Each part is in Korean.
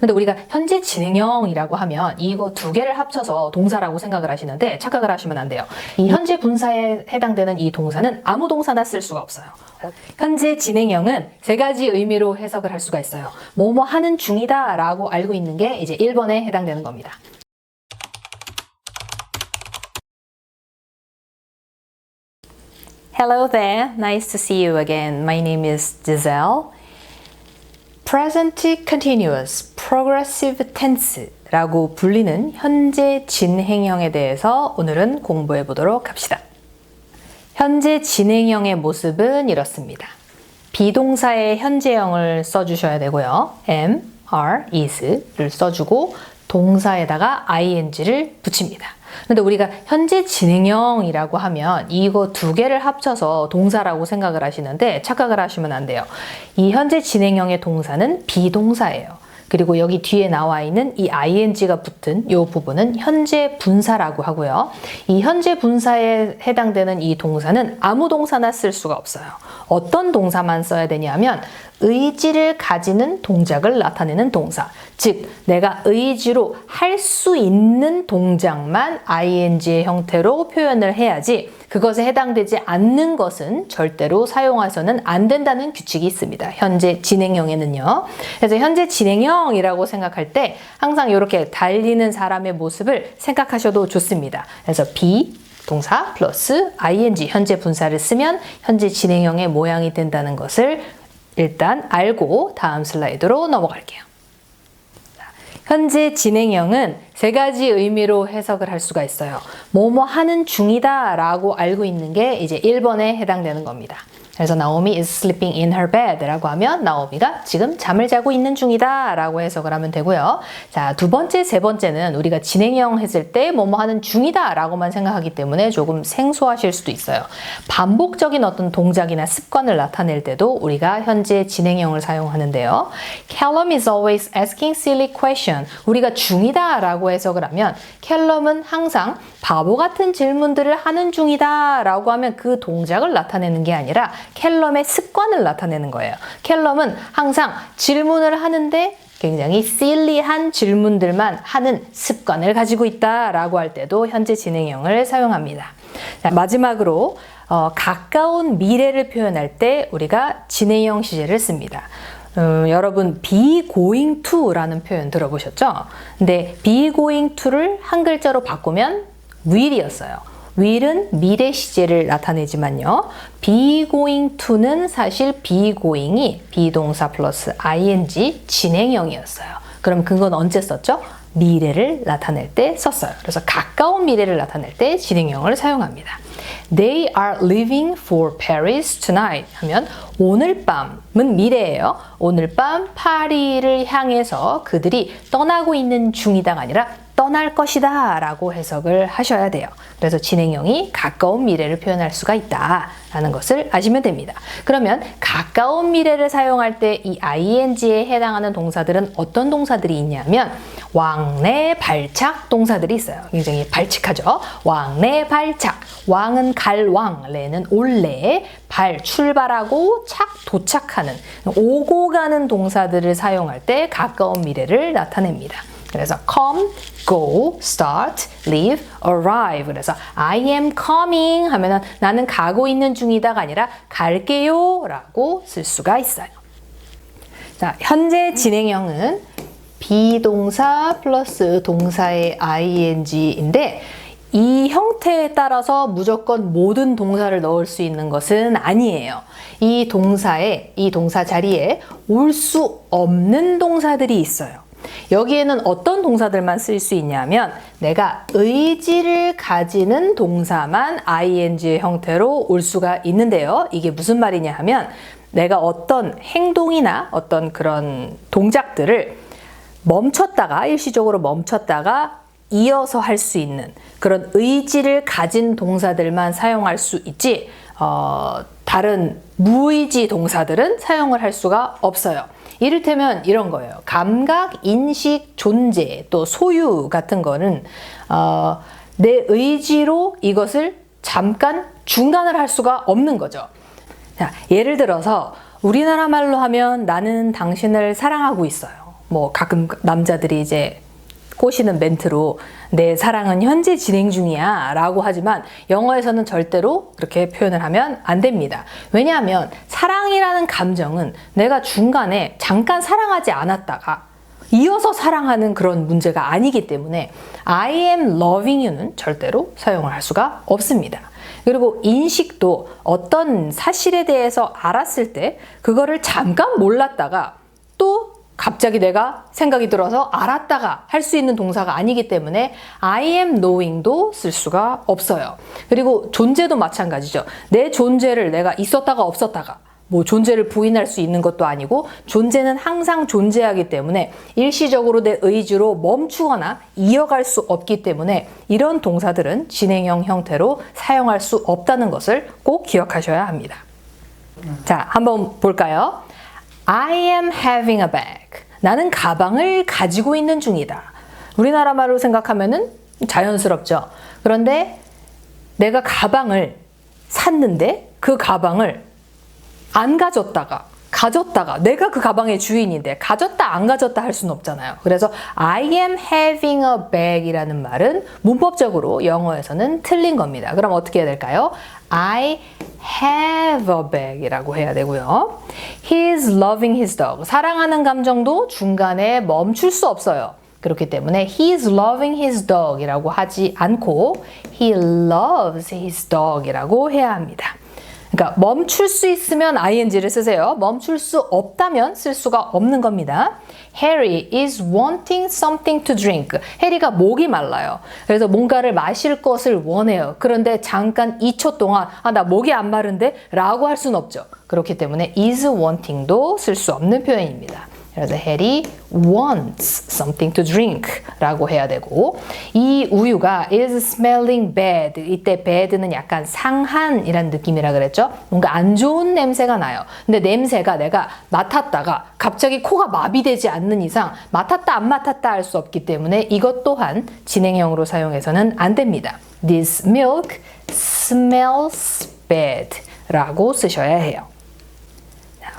근데 우리가 현재 진행형이라고 하면 이거 두 개를 합쳐서 동사라고 생각을 하시는데 착각을 하시면 안 돼요. 이 현재 분사에 해당되는 이 동사는 아무 동사나 쓸 수가 없어요. 현재 진행형은 세 가지 의미로 해석을 할 수가 있어요. 뭐뭐 하는 중이다 라고 알고 있는 게 이제 1번에 해당되는 겁니다. Hello there. Nice to see you again. My name is Giselle. Present continuous, progressive tense 라고 불리는 현재 진행형에 대해서 오늘은 공부해 보도록 합시다. 현재 진행형의 모습은 이렇습니다. 비동사의 현재형을 써주셔야 되고요. am, are, is를 써주고 동사에다가 ing를 붙입니다. 근데 우리가 현재 진행형이라고 하면 이거 두 개를 합쳐서 동사라고 생각을 하시는데 착각을 하시면 안 돼요. 이 현재 진행형의 동사는 비동사예요. 그리고 여기 뒤에 나와 있는 이 ing가 붙은 이 부분은 현재 분사라고 하고요. 이 현재 분사에 해당되는 이 동사는 아무 동사나 쓸 수가 없어요. 어떤 동사만 써야 되냐면 의지를 가지는 동작을 나타내는 동사. 즉, 내가 의지로 할 수 있는 동작만 ing의 형태로 표현을 해야지 그것에 해당되지 않는 것은 절대로 사용해서는 안 된다는 규칙이 있습니다. 현재 진행형에는요. 그래서 현재 진행형이라고 생각할 때 항상 이렇게 달리는 사람의 모습을 생각하셔도 좋습니다. 그래서 be 동사 플러스 ing 현재 분사를 쓰면 현재 진행형의 모양이 된다는 것을 일단 알고 다음 슬라이드로 넘어갈게요. 현재 진행형은 세 가지 의미로 해석을 할 수가 있어요. 뭐뭐 하는 중이다 라고 알고 있는 게 이제 1번에 해당되는 겁니다. 그래서 나오미 is sleeping in her bed 라고 하면 나오미가 지금 잠을 자고 있는 중이다 라고 해석을 하면 되고요. 자, 두 번째, 세 번째는 우리가 진행형 했을 때 뭐뭐 하는 중이다 라고만 생각하기 때문에 조금 생소하실 수도 있어요. 반복적인 어떤 동작이나 습관을 나타낼 때도 우리가 현재 진행형을 사용하는데요. Callum is always asking silly question. 우리가 중이다 라고 해석을 하면 캘럼은 항상 바보 같은 질문들을 하는 중이다 라고 하면 그 동작을 나타내는 게 아니라 캘럼의 습관을 나타내는 거예요. 캘럼은 항상 질문을 하는데 굉장히 silly한 질문들만 하는 습관을 가지고 있다라고 할 때도 현재 진행형을 사용합니다. 자, 마지막으로 어, 가까운 미래를 표현할 때 우리가 진행형 시제를 씁니다. 음, 여러분 be going to라는 표현 들어보셨죠? 근데 be going to를 한 글자로 바꾸면 will이었어요. Will은 미래 시제를 나타내지만요. be going to는 사실 be going이 비동사 플러스 ing 진행형이었어요. 그럼 그건 언제 썼죠? 미래를 나타낼 때 썼어요. 그래서 가까운 미래를 나타낼 때 진행형을 사용합니다. They are leaving for Paris tonight 하면 오늘 밤은 미래예요. 오늘 밤 파리를 향해서 그들이 떠나고 있는 중이다가 아니라 떠날 것이다 라고 해석을 하셔야 돼요. 그래서 진행형이 가까운 미래를 표현할 수가 있다 라는 것을 아시면 됩니다. 그러면 가까운 미래를 사용할 때 이 ing에 해당하는 동사들은 어떤 동사들이 있냐면 왕래 발착 동사들이 있어요. 굉장히 발칙하죠. 왕래 발착. 왕은 갈 왕, 레는 올래, 발 출발하고 착 도착하는 오고 가는 동사들을 사용할 때 가까운 미래를 나타냅니다. 그래서 come, go, start, leave, arrive. 그래서 I am coming 하면은 나는 가고 있는 중이다가 아니라 갈게요 라고 쓸 수가 있어요. 자, 현재 진행형은 비동사 플러스 동사의 ing인데 이 형태에 따라서 무조건 모든 동사를 넣을 수 있는 것은 아니에요. 이 동사에, 이 동사 자리에 올 수 없는 동사들이 있어요. 여기에는 어떤 동사들만 쓸 수 있냐면 내가 의지를 가지는 동사만 ing의 형태로 올 수가 있는데요. 이게 무슨 말이냐 하면 내가 어떤 행동이나 어떤 그런 동작들을 멈췄다가 일시적으로 멈췄다가 이어서 할 수 있는 그런 의지를 가진 동사들만 사용할 수 있지 어, 다른 무의지 동사들은 사용을 할 수가 없어요. 이를테면 이런 거예요. 감각, 인식, 존재, 또 소유 같은 거는 어, 내 의지로 이것을 잠깐 중단을 할 수가 없는 거죠. 자, 예를 들어서 우리나라 말로 하면 나는 당신을 사랑하고 있어요. 뭐 가끔 남자들이 이제 꼬시는 멘트로 내 사랑은 현재 진행 중이야 라고 하지만 영어에서는 절대로 그렇게 표현을 하면 안 됩니다. 왜냐하면 사랑이라는 감정은 내가 중간에 잠깐 사랑하지 않았다가 이어서 사랑하는 그런 문제가 아니기 때문에 I am loving you는 절대로 사용을 할 수가 없습니다. 그리고 인식도 어떤 사실에 대해서 알았을 때 그거를 잠깐 몰랐다가 또 갑자기 내가 생각이 들어서 알았다가 할 수 있는 동사가 아니기 때문에 I am knowing도 쓸 수가 없어요. 그리고 존재도 마찬가지죠. 내 존재를 내가 있었다가 없었다가 뭐 존재를 부인할 수 있는 것도 아니고 존재는 항상 존재하기 때문에 일시적으로 내 의지로 멈추거나 이어갈 수 없기 때문에 이런 동사들은 진행형 형태로 사용할 수 없다는 것을 꼭 기억하셔야 합니다. 자, 한번 볼까요? I am having a bag. 나는 가방을 가지고 있는 중이다. 우리나라 말로 생각하면은 자연스럽죠. 그런데 내가 가방을 샀는데 그 가방을 안 가졌다가 가졌다가 내가 그 가방의 주인인데 가졌다 안 가졌다 할 수는 없잖아요. 그래서 I am having a bag이라는 말은 문법적으로 영어에서는 틀린 겁니다. 그럼 어떻게 해야 될까요? I have a bag이라고 해야 되고요. He is loving his dog. 사랑하는 감정도 중간에 멈출 수 없어요. 그렇기 때문에 he is loving his dog이라고 하지 않고 he loves his dog이라고 해야 합니다. 그러니까 멈출 수 있으면 ing를 쓰세요. 멈출 수 없다면 쓸 수가 없는 겁니다. Harry is wanting something to drink. 해리가 목이 말라요. 그래서 뭔가를 마실 것을 원해요. 그런데 잠깐 2초 동안 아 나 목이 안 마른데 라고 할 수는 없죠. 그렇기 때문에 is wanting도 쓸 수 없는 표현입니다. 그래서 해리 wants something to drink 라고 해야 되고 이 우유가 is smelling bad. 이때 bad는 약간 상한이란 느낌이라 그랬죠? 뭔가 안 좋은 냄새가 나요. 근데 냄새가 내가 맡았다가 갑자기 코가 마비되지 않는 이상 맡았다 안 맡았다 할 수 없기 때문에 이것 또한 진행형으로 사용해서는 안 됩니다. This milk smells bad 라고 쓰셔야 해요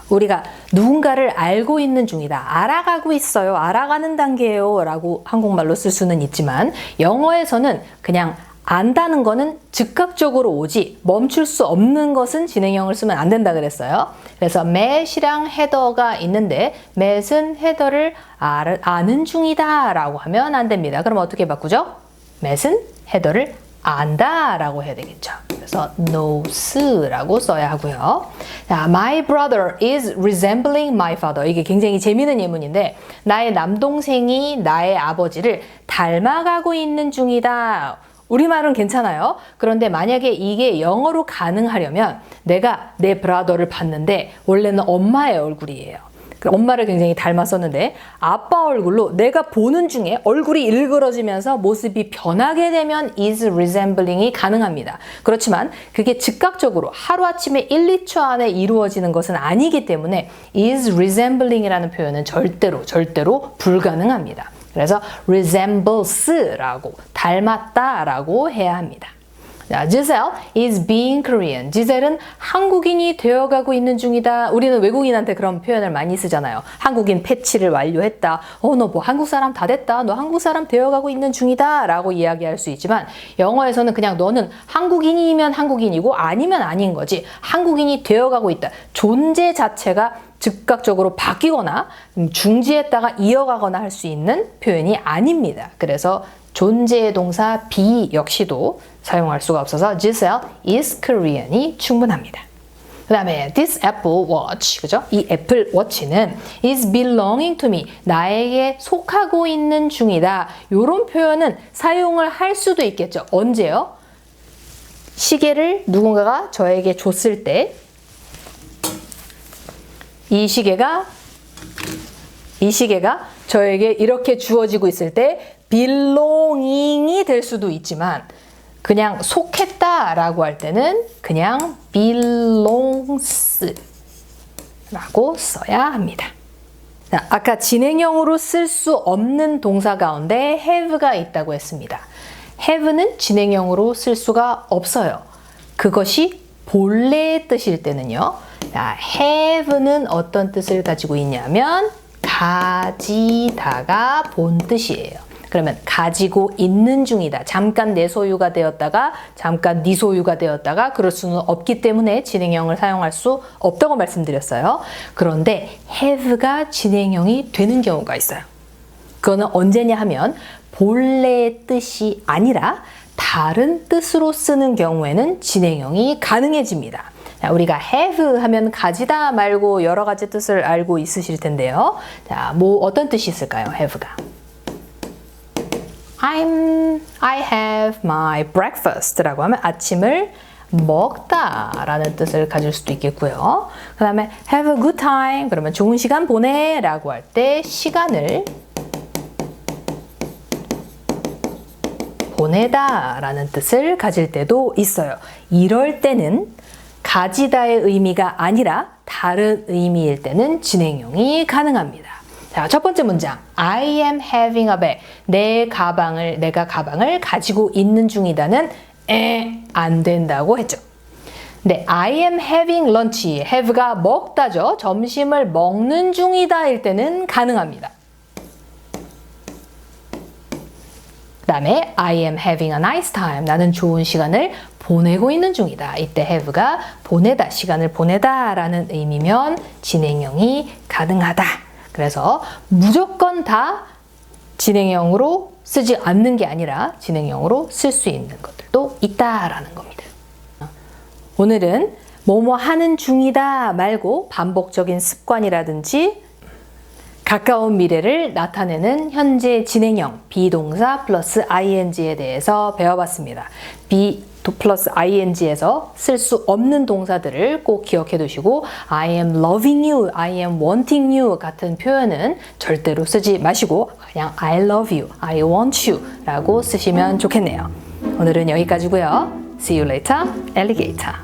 우리가 누군가를 알고 있는 중이다. 알아가고 있어요. 알아가는 단계예요. 라고 한국말로 쓸 수는 있지만 영어에서는 그냥 안다는 거는 즉각적으로 오지 멈출 수 없는 것은 진행형을 쓰면 안 된다 그랬어요. 그래서 met이랑 헤더가 있는데 met은 헤더를 알- 아는 중이다 라고 하면 안 됩니다. 그럼 어떻게 바꾸죠? met은 헤더를 안다라고 해야 되겠죠. 그래서 knows라고 써야 하고요. 자, my brother is resembling my father. 이게 굉장히 재미있는 예문인데 나의 남동생이 나의 아버지를 닮아가고 있는 중이다. 우리말은 괜찮아요. 그런데 만약에 이게 영어로 가능하려면 내가 내 브라더를 봤는데 원래는 엄마의 얼굴이에요. 그 엄마를 굉장히 닮았었는데 아빠 얼굴로 내가 보는 중에 얼굴이 일그러지면서 모습이 변하게 되면 is resembling이 가능합니다. 그렇지만 그게 즉각적으로 하루아침에 1, 2초 안에 이루어지는 것은 아니기 때문에 is resembling이라는 표현은 절대로 절대로 불가능합니다. 그래서 resembles라고 닮았다라고 해야 합니다. 자, Giselle is being Korean. 지셀은 한국인이 되어가고 있는 중이다. 우리는 외국인한테 그런 표현을 많이 쓰잖아요. 한국인 패치를 완료했다. 어, 너 뭐 한국 사람 다 됐다. 너 한국 사람 되어가고 있는 중이다. 라고 이야기할 수 있지만 영어에서는 그냥 너는 한국인이면 한국인이고 아니면 아닌 거지. 한국인이 되어가고 있다. 존재 자체가 즉각적으로 바뀌거나 음, 중지했다가 이어가거나 할 수 있는 표현이 아닙니다. 그래서 존재의 동사 be 역시도 사용할 수가 없어서 Giselle is Korean이 충분합니다. 그 다음에 this Apple Watch, 그죠? 이 애플 워치는 is belonging to me, 나에게 속하고 있는 중이다. 이런 표현은 사용을 할 수도 있겠죠. 언제요? 시계를 누군가가 저에게 줬을 때 이 시계가 이 시계가 저에게 이렇게 주어지고 있을 때 belonging이 될 수도 있지만 그냥 속했다라고 할 때는 그냥 belongs 라고 써야 합니다. 자, 아까 진행형으로 쓸 수 없는 동사 가운데 have가 있다고 했습니다. have는 진행형으로 쓸 수가 없어요. 그것이 본래의 뜻일 때는요. 자, have는 어떤 뜻을 가지고 있냐면 가지다가 본 뜻이에요. 그러면 가지고 있는 중이다. 잠깐 내 소유가 되었다가 잠깐 네 소유가 되었다가 그럴 수는 없기 때문에 진행형을 사용할 수 없다고 말씀드렸어요. 그런데 have가 진행형이 되는 경우가 있어요. 그거는 언제냐 하면 본래의 뜻이 아니라 다른 뜻으로 쓰는 경우에는 진행형이 가능해집니다. 자, 우리가 have 하면 가지다 말고 여러 가지 뜻을 알고 있으실 텐데요. 자, 뭐 어떤 뜻이 있을까요? have가. I'm I have my breakfast라고 하면 아침을 먹다라는 뜻을 가질 수도 있겠고요. 그 다음에 have a good time 그러면 좋은 시간 보내라고 할 때 시간을 보내다라는 뜻을 가질 때도 있어요. 이럴 때는 가지다의 의미가 아니라 다른 의미일 때는 진행형이 가능합니다. 자, 첫 번째 문장. I am having a bag. 내 가방을, 내가 가방을 가지고 있는 중이다는 에, 안 된다고 했죠. 네, I am having lunch. have가 먹다죠. 점심을 먹는 중이다 일 때는 가능합니다. 그 다음에 I am having a nice time. 나는 좋은 시간을 보내고 있는 중이다. 이때 have가 보내다, 시간을 보내다 라는 의미면 진행형이 가능하다. 그래서 무조건 다 진행형으로 쓰지 않는 게 아니라 진행형으로 쓸 수 있는 것들도 있다라는 겁니다. 오늘은 뭐뭐 하는 중이다 말고 반복적인 습관이라든지 가까운 미래를 나타내는 현재 진행형 비동사 플러스 ing에 대해서 배워봤습니다. 플러스 ing에서 쓸 수 없는 동사들을 꼭 기억해 두시고 I am loving you, I am wanting you 같은 표현은 절대로 쓰지 마시고 그냥 I love you, I want you 라고 쓰시면 좋겠네요. 오늘은 여기까지고요. See you later, alligator.